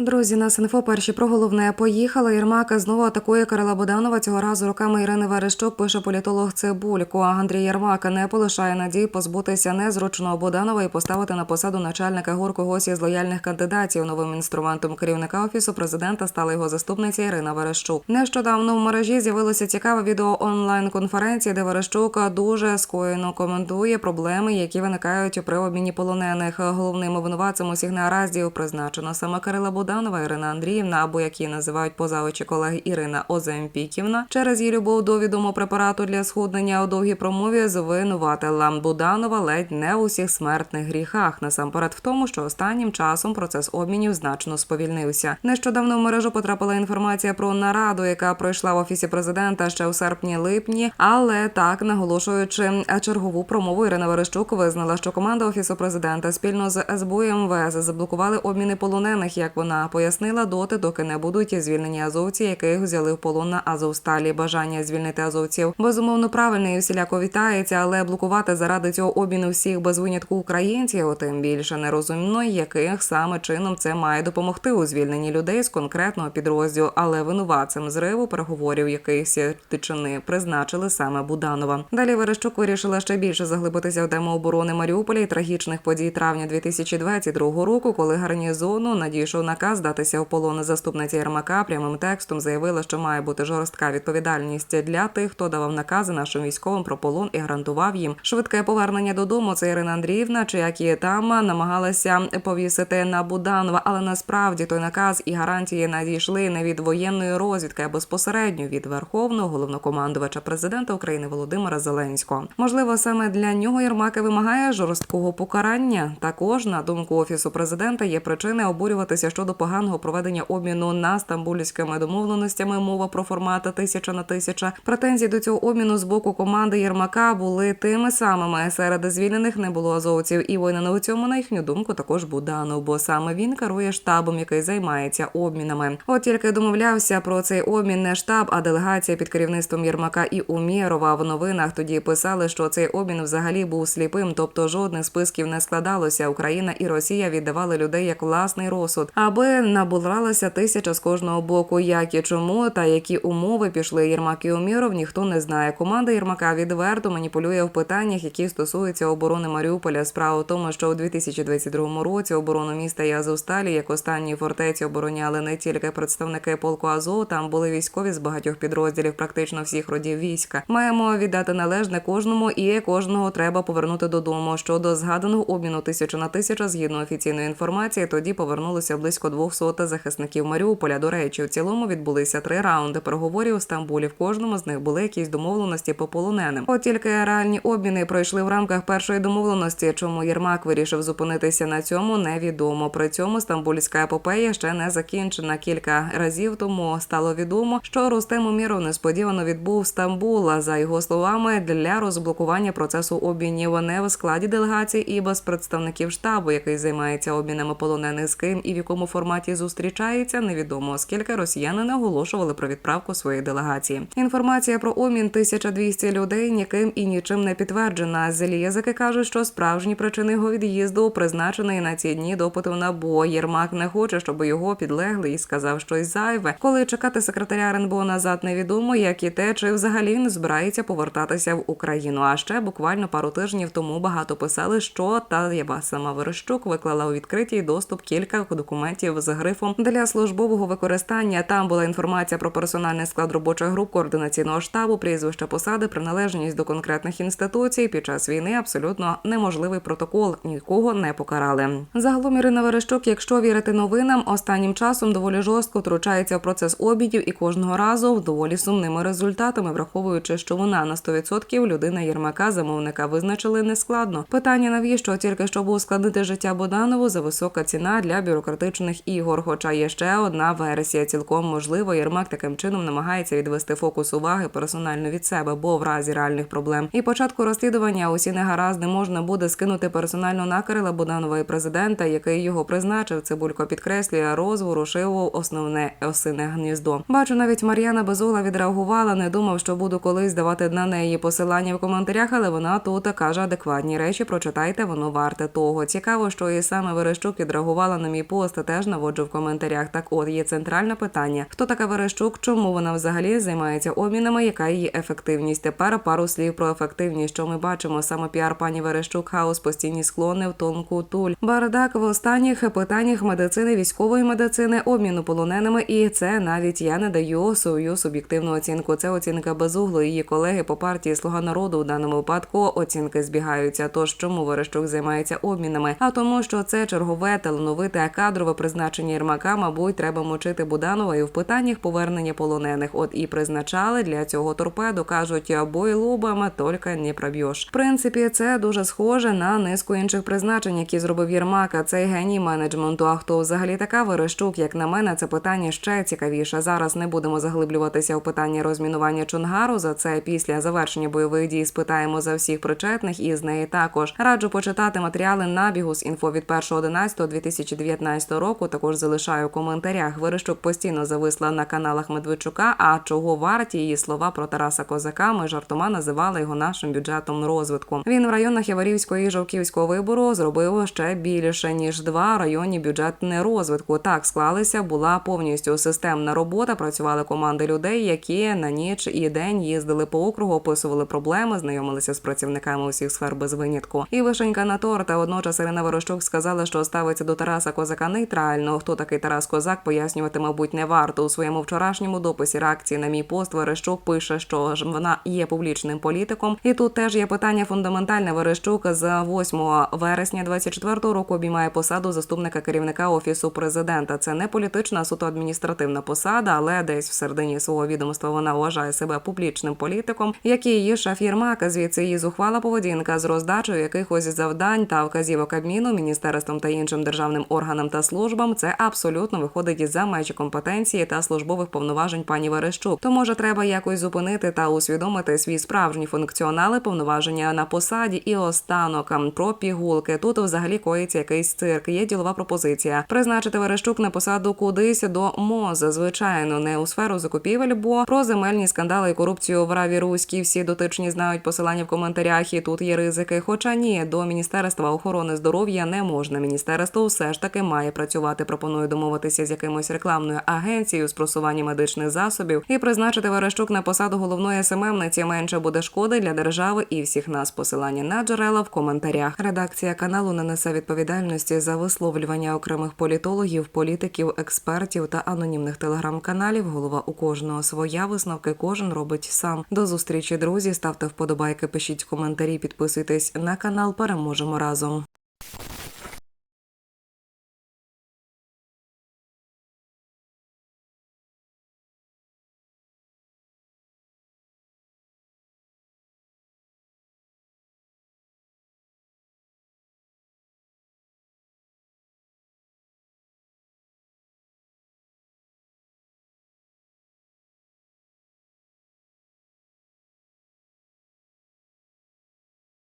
Друзі, на СНФО перші про головне поїхала. Єрмака знову атакує Карла Боданова. Цього разу руками Ірини Верещук пише політолог Цибулько. Андрій Єрмака не полишає надії позбутися незручного Боданова і поставити на посаду начальника ГУР когось із лояльних кандидатів. Новим інструментом керівника офісу президента стала його заступниця Ірина Верещук. Нещодавно в мережі з'явилося цікаве відео онлайн-конференції, де Верещук дуже скоєно коментує проблеми, які виникають при обміні полонених. Головним винуватцем усіх негараздів призначено саме Кирила Буданова, Ірина Андріївна, або як її називають поза очі колеги Ірина Оземпіківна. Через її любов до відомого препарату для схуднення у довгій промові звинуватила Буданова ледь не у всіх смертних гріхах. Насамперед в тому, що останнім часом процес обмінів значно сповільнився. Нещодавно в мережу потрапила інформація про нараду, яка пройшла в офісі президента ще у серпні-липні, але так наголошуючи чергову промову, Ірина Верещук визнала, що команда офісу президента спільно з СБУ і МВС заблокували обміни полонених, як вона пояснила, доти, доки не будуть звільнені азовці, яких взяли в полон на Азовсталі. Бажання звільнити азовців безумовно правильне і всіляко вітається, але блокувати заради цього обміну всіх без винятку українців, тим більше нерозумно, яких саме чином це має допомогти у звільненні людей з конкретного підрозділу, але винуватцем зриву переговорів якихось тичини призначили саме Буданова. Далі Верещук вирішила ще більше заглибитися в тему оборони Маріуполя і трагічних подій травня 2022 року, коли гарнізону надійшов наказ здатися в полон заступниця Єрмака. Прямим текстом заявила, що має бути жорстка відповідальність для тих, хто давав накази нашим військовим про полон і гарантував їм швидке повернення додому. Це Ірина Андріївна, чи як її там намагалася повісити на Буданова, але насправді той наказ і гарантії надійшли не від воєнної розвідки, а безпосередньо від верховного головнокомандувача президента України Володимира Зеленського. Можливо, саме для нього Єрмака вимагає жорсткого покарання. Також на думку офісу президента є причини обурюватися щодо поганого проведення обміну на стамбульськими домовленостями. Мова про формат тисяча на тисяча. Претензії до цього обміну з боку команди Єрмака були тими самими. Серед звільнених не було азовців і винен у цьому, на їхню думку, також Буданов, бо саме він керує штабом, який займається обмінами. От тільки домовлявся про цей обмін не штаб, а делегація під керівництвом Єрмака і Умєрова. В новинах тоді писали, що цей обмін взагалі був сліпим, тобто жодних списків не складалося. Україна і Росія віддавали людей як власний розсуд, аби набуралася тисяча з кожного боку. Як і чому та які умови пішли Єрмак і Умєров, ніхто не знає. Команда Єрмака відверто маніпулює в питаннях, які стосуються оборони Маріуполя. Справа в тому, що у 2022 році оборону міста і Азовсталі, як останній фортеці, обороняли не тільки представники полку Азов, там були військові з багатьох підрозділів, практично всіх родів війська. Маємо віддати належне кожному, і кожного треба повернути додому. Щодо згаданого обміну тисячу на тисячу, згідно офіційної інформації, тоді повернулося близько 200 захисників Маріуполя. До речі, в цілому відбулися три раунди переговорів у Стамбулі. В кожному з них були якісь домовленості по полоненим. От тільки реальні обміни пройшли в рамках першої домовленості. Чому Єрмак вирішив зупинитися на цьому, невідомо. При цьому стамбульська епопея ще не закінчена. Кілька разів тому стало відомо, що Рустем Уміров несподівано відбув Стамбул. А За його словами, для розблокування процесу обмінів не в складі делегації і без представників штабу, який займається обмінами полонених з ким і в якому форматі зустрічається, невідомо, оскільки росіяни не оголошували про відправку своєї делегації. Інформація про обмін 1200 людей ніким і нічим не підтверджена. Зелі язики кажуть, що справжні причини його від'їзду призначений на ці дні допиту на бо. Єрмак не хоче, щоб його підлегли і сказав щось зайве. Коли чекати секретаря РНБО назад невідомо, як і те, чи взагалі не збирається повертатися в Україну. А ще буквально пару тижнів тому багато писали, що та Яба сама Верещук виклала у відкритій доступ кілька документів з грифом для службового використання. Там була інформація про персональний склад робочих груп координаційного штабу, прізвища посади, приналежність до конкретних інституцій. Під час війни абсолютно неможливий протокол. Нікого не покарали. Загалом Ірина Верещук, якщо вірити новинам, останнім часом доволі жорстко втручається в процес обідів і кожного разу в доволі сумними результатами, враховуючи, що вона на 100% людина Єрмака замовника визначили нескладно. Питання навіщо тільки щоб ускладнити життя Боданову за висока ціна для бюрократичних ігор. Хоча є ще одна версія. Цілком можливо, Єрмак таким чином намагається відвести фокус уваги персонально від себе, бо в разі реальних проблем і початку розслідування усі негаразди можна буде скинути персонально на Кирила Буданова і президента, який його призначив. Цибулько підкреслює розворушив основне осине гніздо. Бачу, навіть Мар'яна Безола відреагувала. Не думав, що буду колись давати на неї посилання в коментарях, але вона тут каже адекватні речі. Прочитайте, воно варте того. Цікаво, що і саме Верещук відреагувала на мій пост. Теж наводжу в коментарях. Так, от є центральне питання: хто така Верещук? Чому вона взагалі займається обмінами? Яка її ефективність? Тепер пару слів про ефективність. Що ми бачимо? Саме піар пані Верещук, хаос, постійні склони в тонку туль. Бардак в останніх питаннях медицини, військової медицини, обміну полоненими. І це навіть я не даю свою суб'єктивну оцінку. Це оцінка безугло. Її колеги по партії Слуга народу у даному випадку оцінки збігаються. Тож чому Верещук займається обмінами? А тому, що це чергове талановите кадрове призначення Єрмака, мабуть, треба мочити Буданова і в питаннях повернення полонених. От і призначали для цього торпеду. кажуть, бой лубами тільки не проб'єш. В принципі, це дуже схоже на низку інших призначень, які зробив Єрмак. А Цей геній менеджменту. А хто взагалі така Верещук? Як на мене, це питання ще цікавіше. Зараз не будемо заглиблюватися в питання розмінування Чонгару. За це після завершення бойових дій спитаємо за всіх причетних і з неї також. Раджу почитати матеріали набігу з інфо від 1.11.2019 року. Також залишаю в коментарях. Верещук постійно зависла на каналах Медведчука. А чого варті її слова про Тараса Козака? Ми жартома називали його нашим бюджетом розвитку. Він в районах Яворівського і Жовківського вибору зробив ще більше ніж два районні бюджетне розвитку. Так склалися, була повністю системна робота. Працювали команди людей, які на ніч і день їздили по округу, описували проблеми, знайомилися з працівниками усіх сфер без винятку. І вишенька на торт. А водночас Ірина Ворощук сказала, що ставиться до Тараса Козака нейтрально. Хто такий Тарас Козак, пояснювати, мабуть, не варто у своєму вчорашньому дописі реакції на мій пост. Верещук пише, що ж вона є публічним політиком. І тут теж є питання фундаментальне. Верещук з 8 вересня 24 року обіймає посаду заступника керівника офісу президента. Це не політична, а суто адміністративна посада, але десь в середині свого відомства вона вважає себе публічним політиком, як і її шеф Єрмак. Звідси її зухвала поведінка з роздачею якихось завдань та вказівок Кабміну, міністерством та іншим державним органам та службам. Це абсолютно виходить із за межі компетенції та службових повноважень пані Верещук. То може треба якось зупинити та усвідомити свій справжні функціонали повноваження на посаді. І останок про пігулки. Тут взагалі коїться якийсь цирк. Є ділова пропозиція призначити Верещук на посаду кудись до МОЗ. Звичайно, не у сферу закупівель, бо про земельні скандали і корупцію в Раві Руській всі дотичні знають посилання в коментарях. І тут є ризики. Хоча ні, до міністерства охорони здоров'я не можна. Міністерство все ж таки має працювати. Пропоную домовитися з якимось рекламною агенцією з просування медичних засобів і призначити Верещук на посаду головної СММниці. Менше буде шкоди для держави і всіх нас. Посилання на джерела в коментарях. Редакція каналу не несе відповідальності за висловлювання окремих політологів, політиків, експертів та анонімних телеграм-каналів. Голова у кожного своя висновки. Кожен робить сам. До зустрічі, друзі. Ставте вподобайки, пишіть коментарі, підписуйтесь на канал. Переможемо разом.